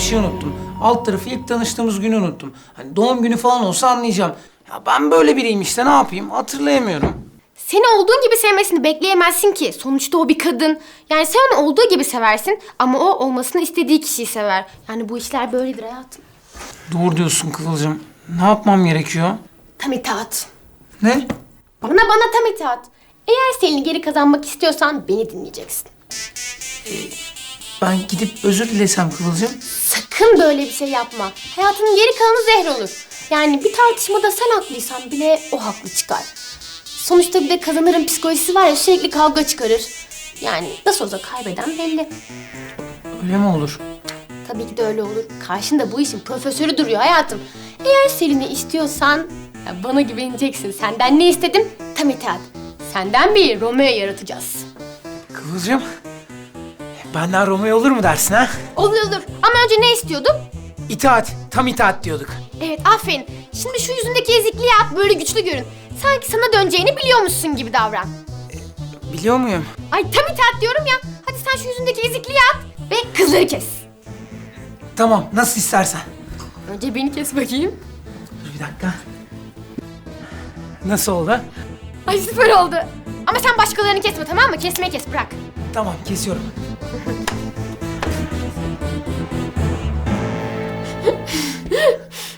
bir şey unuttum. Alt tarafı ilk tanıştığımız günü unuttum. Hani doğum günü falan olsa anlayacağım. Ya ben böyle biriyim işte ne yapayım hatırlayamıyorum. Seni olduğun gibi sevmesini bekleyemezsin ki. Sonuçta o bir kadın. Yani sen onu olduğu gibi seversin ama o olmasını istediği kişiyi sever. Yani bu işler böyledir hayatım. Doğru diyorsun Kıvılcım. Ne yapmam gerekiyor? Tam itaat. Ne? Bana bana tam itaat. Eğer Selin'i geri kazanmak istiyorsan beni dinleyeceksin. Ben gidip özür dilesem Kıvılcım. Sakın böyle bir şey yapma. Hayatının geri kalanı zehir olur. Yani bir tartışmada sen haklıysan bile o haklı çıkar. Sonuçta bir de kazanırın psikolojisi var ya sürekli kavga çıkarır. Yani nasıl olsa kaybeden belli. Öyle mi olur? Tabii ki de öyle olur. Karşında bu işin profesörü duruyor hayatım. Eğer Selin'i istiyorsan ya bana güveneceksin. Senden ne istedim? Tam itaat. Senden bir Romeo yaratacağız. Kıvılcım. Benden Romeo olur mu dersin ha? Olur olur. Ama önce ne istiyordum? İtaat. Tam itaat diyorduk. Evet aferin. Şimdi şu yüzündeki ezikliği at böyle güçlü görün. Sanki sana döneceğini biliyormuşsun gibi davran. Biliyor muyum? Ay tam itaat diyorum ya. Hadi sen şu yüzündeki ezikliği at ve kızları kes. Tamam nasıl istersen. Önce beni kes bakayım. Dur bir dakika. Nasıl oldu? Ay süper oldu. Ama sen başkalarını kesme tamam mı? Kesmeyi kes bırak. Tamam kesiyorum. Thank you.